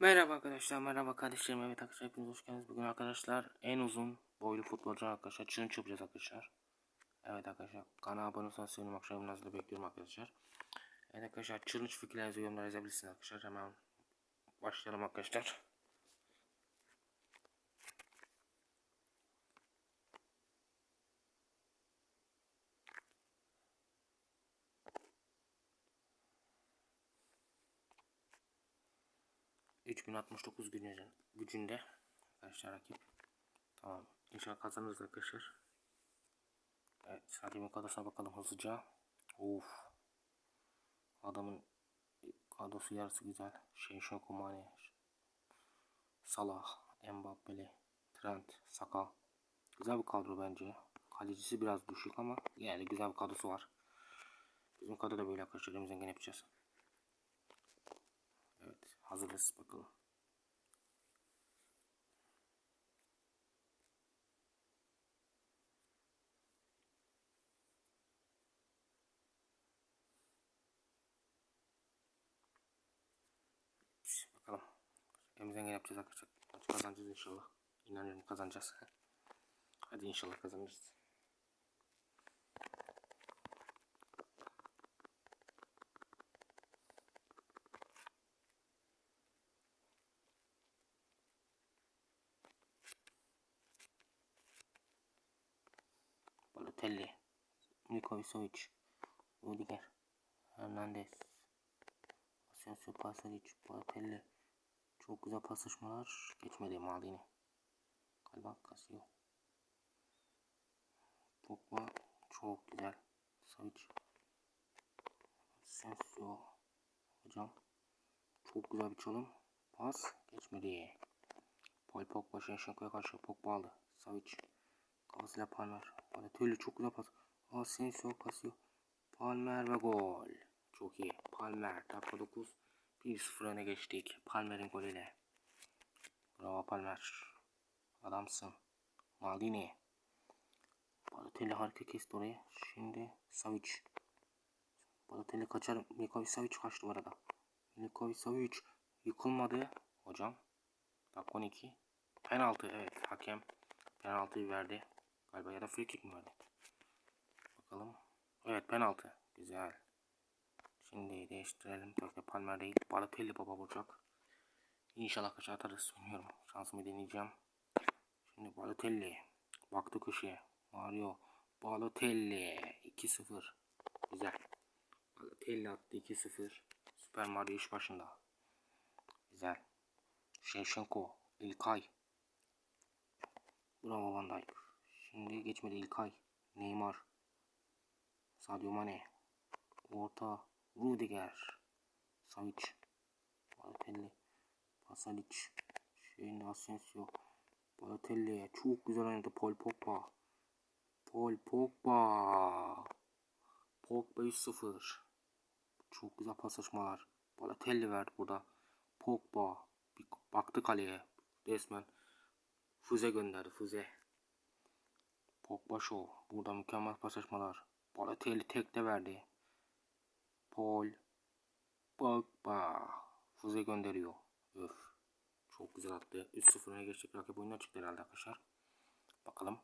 Merhaba arkadaşlar, merhaba kardeşlerim, evet arkadaşlar hepiniz hoş geldiniz. Bugün arkadaşlar en uzun boylu futbolcu arkadaşlar challenge yapacağız arkadaşlar. Evet arkadaşlar kanala abone olursanız sevinirim akşam nazlı bekliyorum arkadaşlar. Evet arkadaşlar challenge fikirlerinizi yorumlara yazabilirsiniz arkadaşlar. Hemen başlayalım arkadaşlar. ...3069 gücünde, gücünde arkadaşlar rakip. Tamam. İnşallah kazanırız arkadaşlar. Evet. Rakibimin kadrosuna bakalım hızlıca. Of. Adamın kadrosu yarısı güzel. Şey Şokumane. Salah. Mbappe'li. Trent. Saka. Güzel bir kadro bence. Kalecisi biraz düşük ama yani güzel bir kadrosu var. Bizim kadro da böyle arkadaşlar. Elimizden gene yapacağız. Hazırız bakalım. Bakalım. Elimizden gene yapacağız arkadaşlar. Kazanacağız inşallah. İnanıyorum kazanacağız. Hadi inşallah kazanırız. Balotelli, Milikovic, Rudiger, Hernandez, Asensio Pasalic, Balotelli. Çok güzel paslaşmalar. Geçmedi Maldini. Galiba Casio. Pogba çok güzel. Savic. Asensio. Hocam. Çok güzel bir çalım. Pas. Geçmedi. Paul Pogba Şenşenko'ya karşı Pogba aldı. Savic. Kafasıyla Palmer. Balotelli çok güzel pas. Asensio Casio. Palmer ve gol. Çok iyi. Palmer dakika 9. 1-0 öne geçtik. Palmer'in golüyle. Bravo Palmer. Adamsın. Maldini. Balotelli harika kesti orayı. Şimdi Savic. Balotelli kaçar. Milikovic Savic kaçtı bu arada. Milikovic Savic yıkılmadı. Hocam. Dakika 12. Penaltı evet. Hakem penaltıyı verdi. Galiba ya da free kick mi verdi? Bakalım. Evet penaltı. Güzel. Şimdi değiştirelim. Tabii Palmer değil. Balotelli baba vuracak. İnşallah kaç atarız bilmiyorum. Şansımı deneyeceğim. Şimdi Balotelli. Baktı köşeye. Mario. Balotelli. 2-0. Güzel. Balotelli attı 2-0. Süper Mario iş başında. Güzel. Şevşenko. İlkay. Bravo Van Dijk. Şimdi geçmedi İlkay. Neymar. Sadio Mane. Orta. Rudiger. Savic. Balotelli. Pasalic. Şimdi Asensio. Balotelli. Çok güzel oynadı Paul Pogba. Paul Pogba. Pogba 3-0. Çok güzel paslaşmalar. Balotelli verdi burada. Pogba. Bir baktı kaleye. Resmen. Füze gönderdi. Füze. Pogba show. Burada mükemmel paslaşmalar. Balotelli tek de verdi. Paul Pogba füze gönderiyor. Öf. Çok güzel attı. 3-0 öne geçtik. Rakip oyundan çıktı herhalde arkadaşlar. Bakalım.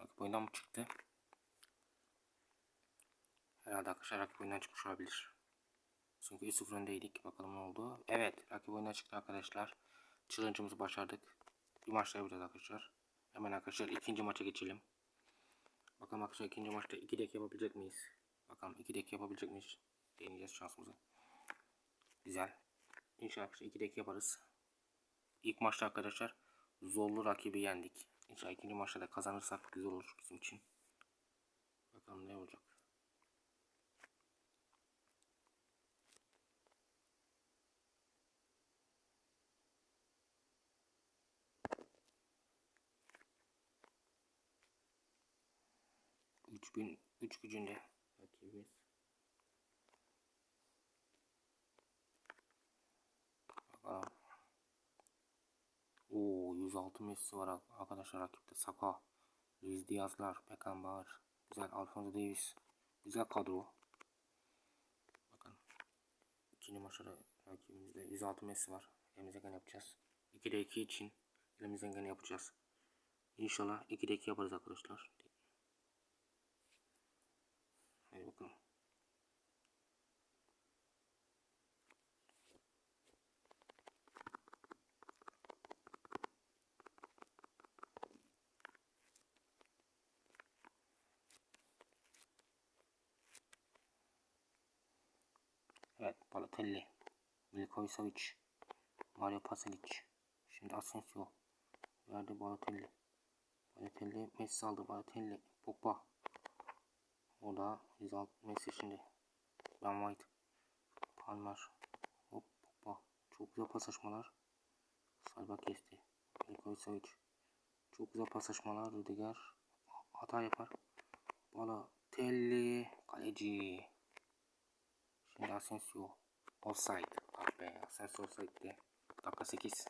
Rakip oyundan mı çıktı? Herhalde arkadaşlar rakip oyundan çıkmış olabilir. Çünkü 3-0 öndeydik. Bakalım ne oldu. Evet. Rakip oyundan çıktı arkadaşlar. Challenge'ımızı başardık. Bir maç daha yapacağız arkadaşlar. Hemen arkadaşlar ikinci maça geçelim. Bakalım arkadaşlar ikinci maçta 2 dakika yapabilecek miyiz? Bakalım 2 dakika yapabilecek miyiz? Deneyeceğiz şansımızı. Güzel. İnşallah arkadaşlar 2 dakika yaparız. İlk maçta arkadaşlar zorlu rakibi yendik. İnşallah ikinci maçta da kazanırsak güzel olur bizim için. Bakalım ne olacak. Üç bin üç gücünde rakibimiz. Bakalım. Oo 106 Messi var arkadaşlar rakipte. Saka, Luis Diaz'lar, Beckenbauer, güzel Alfonso Davis. Güzel kadro. Bakın. İkinci maçta rakibimizde 106 Messi var. Elimizden gene yapacağız. 2'de 2 için elimizden gene yapacağız. İnşallah 2'de 2 yaparız arkadaşlar. Hadi bakalım. Evet Balotelli. Savic. Mario Pasalic. Şimdi Asensio. Verdi Balotelli. Balotelli Messi aldı. Balotelli. Pogba. O da Rizal Messi şimdi. Ben White. Palmer. Hop Pogba. Çok güzel paslaşmalar. Salba kesti. Milikovic Savic. Çok güzel paslaşmalar. Rüdiger hata yapar. Balotelli. Kaleci. Şimdi Asensio. Offside. Ah be Asensio offside'di. Dakika 8.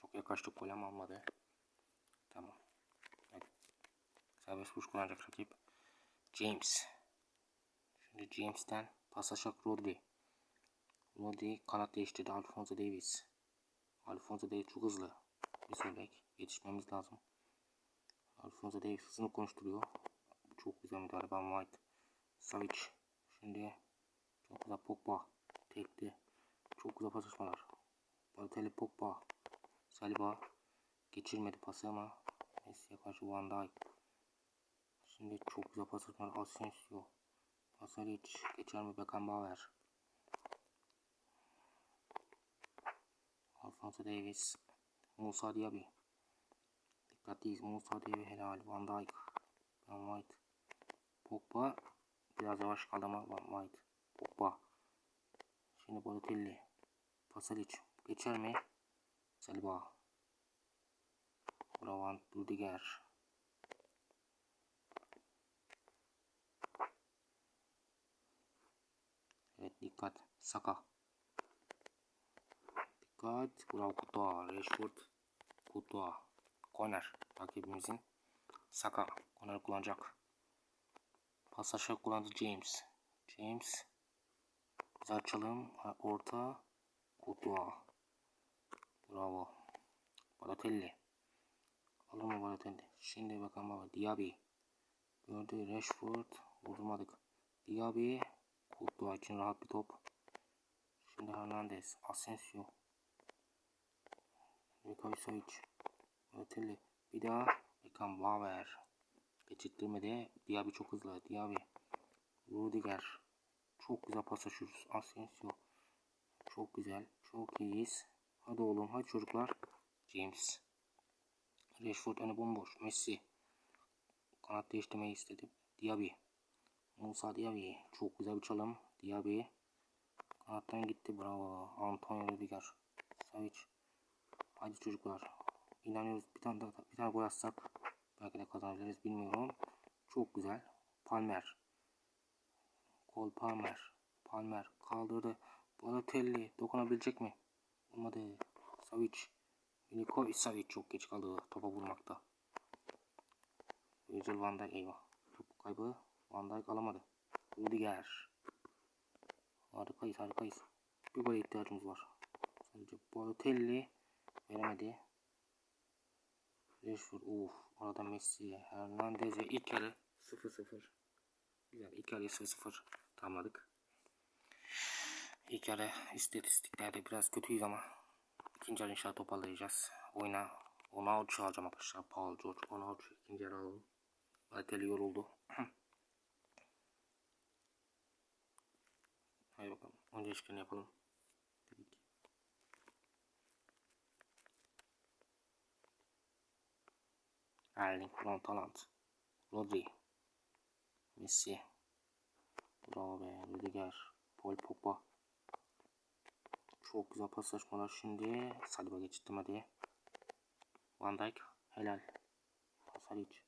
Çok yaklaştık gol ama almadı. Tamam. Hadi. Serbest vuruş kullanacak rakip. James. Şimdi James'ten paslaşak Rodri. Rodri kanat değiştirdi. Alfonso Davis. Alfonso Davis çok hızlı. Bir söylek. Yetişmemiz lazım. Alfonso Davis hızını konuşturuyor. Çok güzel müdahale. Ben White. Savic. Şimdi çok güzel Pogba. Tekti. Çok güzel paslaşmalar. Balotelli Pogba. Saliba. Geçirmedi pası ama Messi'ye karşı Van Dijk. Şimdi çok güzel paslaşmalar. Asensio. Pasalic. Geçer mi Beckenbauer. Alfonso Davis. Musa Diaby. Dikkatliyiz. Musa Diaby helal. Van Dijk. Van White. Pogba. Biraz yavaş kaldı ama Van White. Pogba. Şimdi Balotelli. Pasalic. Geçer mi? Saliba. Bravo Rudiger. Evet dikkat. Saka. Dikkat. Bravo Kutua. Rashford. Kutua. Corner. Rakibimizin. Saka. Corner kullanacak. Pasajı kullandı James. James. Güzel çalım. Orta. Kutua. Bravo. Balotelli. Alır mı Balotelli? Şimdi bakalım baba. Diaby. Gördü Rashford. Vurmadık. Diaby. Kutua için rahat bir top. Şimdi Hernandez. Asensio. Mikovic Savic. Balotelli. Bir daha. Beckenbauer. Geçittirmedi. Diaby çok hızlı. Diaby. Rudiger. Çok güzel paslaşıyoruz. Asensio. Çok güzel. Çok iyiyiz. Hadi oğlum. Hadi çocuklar. James. Rashford önü bomboş. Messi. Kanat değiştirmeyi istedi. Diaby. Musa Diaby. Çok güzel bir çalım. Diaby. Kanattan gitti. Bravo. Antonio Rudiger. Savic. Hadi çocuklar. İnanıyoruz. Bir tane daha, bir tane gol atsak belki de kazanabiliriz. Bilmiyorum. Çok güzel. Palmer. Cole Palmer. Palmer kaldırdı. Balotelli dokunabilecek mi? Olmadı. Savic. Milikovic Savic çok geç kaldı topa vurmakta. Virgil van Dijk eyvah. Top kaybı. Van Dijk alamadı. Rudiger. Harikayız harikayız. Bir gole ihtiyacımız var. Sadece Balotelli veremedi. Rashford uf. Arada Messi, Hernandez ve yarı 0-0. Güzel yarı 0-0 tamamladık. İlk yarı istatistiklerde biraz kötüyüz ama ikinci yarı inşallah toparlayacağız. Oyuna Onauç'u alacağım arkadaşlar. Paul George Onauç'u ikinci yarı alalım. Balotelli yoruldu. Hadi bakalım. Önce işlerini yapalım. Dedik. Erling Braut Haaland. Rodri. Messi. Bravo be. Rüdiger. Paul Pogba. Çok güzel paslaşmalar şimdi. Saliba geçittim hadi. Van Dijk. Helal. Pasalic.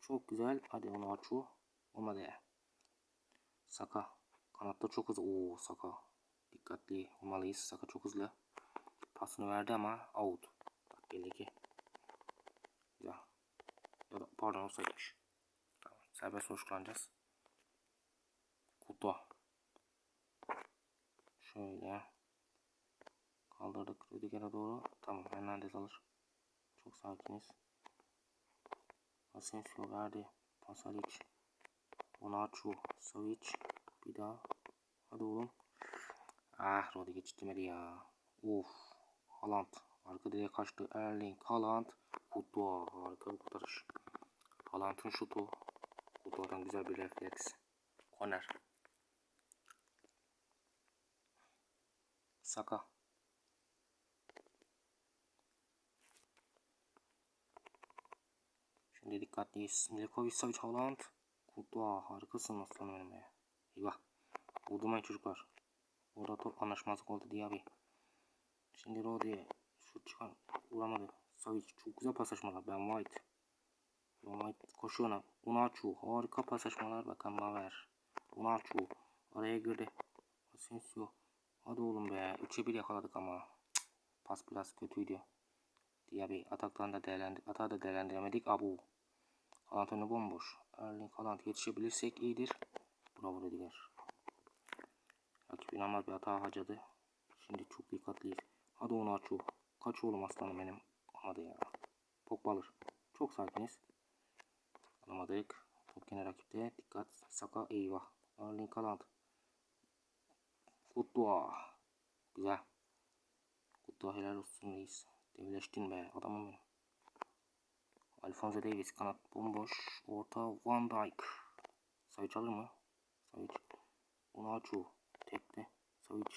Çok güzel. Hadi onu açu. Olmadı. Saka. Kanatta çok hızlı. Oo Saka. Dikkatli olmalıyız. Saka çok hızlı. Pasını verdi ama out. Bak belli ki. Güzel. Ya da pardon olsaymış. Tamam. Serbest vuruş kullanacağız. Kutu. Şöyle. Kaldır Kaldırdık Rüdiger'e doğru. Tamam Hernandez alır. Çok sakiniz. Asensio verdi. Pasalic. Onaçu. Savic. Bir daha. Hadi oğlum. Ah Rodi geçtirmedi ya. Uf. Haaland. Arka direğe kaçtı. Erling. Haaland. Kutua. Harika bir kurtarış. Haaland'ın şutu. Kutua'dan güzel bir refleks. Korner. Saka. Şimdi dikkatliyiz. Milikovic, Savic, Haaland. Kutua. Harikasın aslanım benim be. Eyvah. Vurdurmayın çocuklar. Orada top anlaşmazlık oldu diye abi. Şimdi Rodi şut çıkar. Vuramadı. Savic çok güzel paslaşmalar. Ben White. Ben White koşuyor ona. Unaçu. Harika paslaşmalar. Bakın Maver. Unaçu. Araya girdi. Asensio. Hadi oğlum be. 3'e 1 yakaladık ama. Cık. Pas biraz kötüydü. Diaby ataktan da değerlendir atağı da değerlendiremedik. Abu. Haaland önü bomboş. Erling Haaland yetişebilirsek iyidir. Bravo Rüdiger. Rakip inanılmaz bir hata harcadı. Şimdi çok dikkatliyiz. Hadi onu aç o. Kaç oğlum aslanım benim. Hadi ya. Pogba alır. Çok sakiniz. Alamadık. Top gene rakipte. Dikkat. Saka eyvah. Erling Haaland. Kutluğa. Güzel. Kutluğa helal olsun reis. Devleştin be adamım benim. Alfonso Davis kanat bomboş. Orta Van Dijk. Savic alır mı? Savic. Unaçu. Tekte. Savic.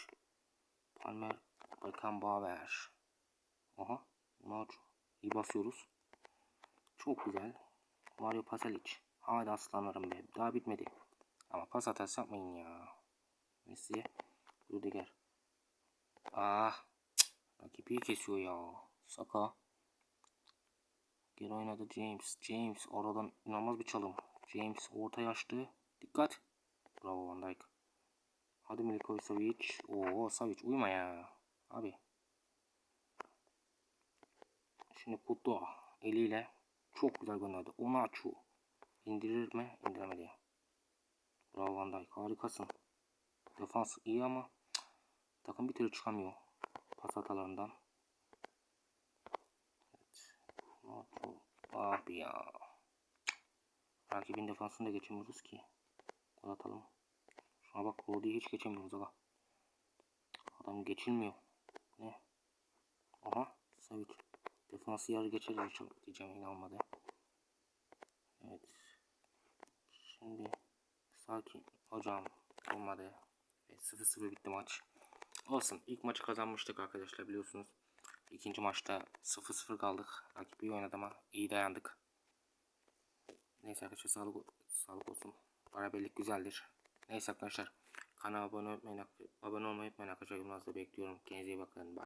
Palmer. Beckenbauer. Aha. Unaçu. İyi basıyoruz. Çok güzel. Mario Pasalic. Hadi aslanlarım be. Daha bitmedi. Ama pas hatası yapmayın ya. Messi. Rüdiger. Ah. Cık. Rakip iyi kesiyor ya. Saka. Geri oynadı James. James oradan inanılmaz bir çalım. James ortaya açtı. Dikkat. Bravo Van Dijk. Hadi Milikovic Savic. Oo Savic uyuma ya. Abi. Şimdi Kutu eliyle çok güzel gönderdi. Onu açu. İndirir mi? İndiremedi. Bravo Van Dijk. Harikasın. Defans iyi ama takım bir türlü çıkamıyor. Pas hatalarından. Evet. Abi ya. Rakibin defansını da geçemiyoruz ki. Gol atalım. Şuna bak Rodi'yi hiç geçemiyoruz aga. Adam geçilmiyor. Ne? Aha. Savic. Defansı yarı geçer diyeceğim inanmadı. Evet. Şimdi sakin. Hocam olmadı. Evet, 0-0 bitti maç. Olsun. İlk maçı kazanmıştık arkadaşlar biliyorsunuz. İkinci maçta 0-0 kaldık. Rakip iyi oynadı ama iyi dayandık. Neyse arkadaşlar sağlık, sağlık olsun. Beraberlik güzeldir. Neyse arkadaşlar kanala abone olmayı, abone olmayı unutmayın arkadaşlar. Yorumlarınızı bekliyorum. Kendinize iyi bakın. Bye.